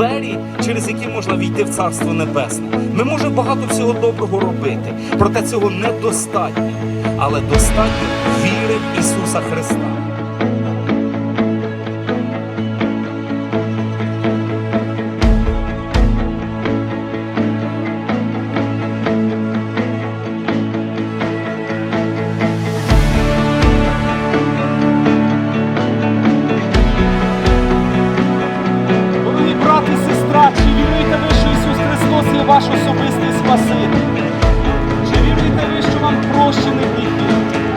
двері, через які можна війти в Царство Небесне. Ми можемо багато всього доброго робити, проте цього недостатньо. Але достатньо віри в Ісуса Христа. Ваш особистий Спаситель? Чи віруєте ви, що вам прощений гріхи?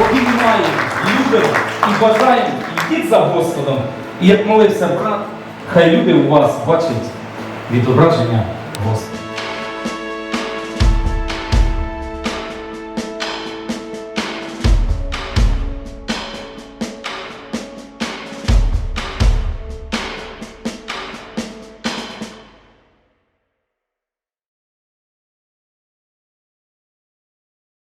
Обіймаємо, любимо і бажаємо йдіть за Господом. І як молився брат, хай люди у вас бачать відображення Господа.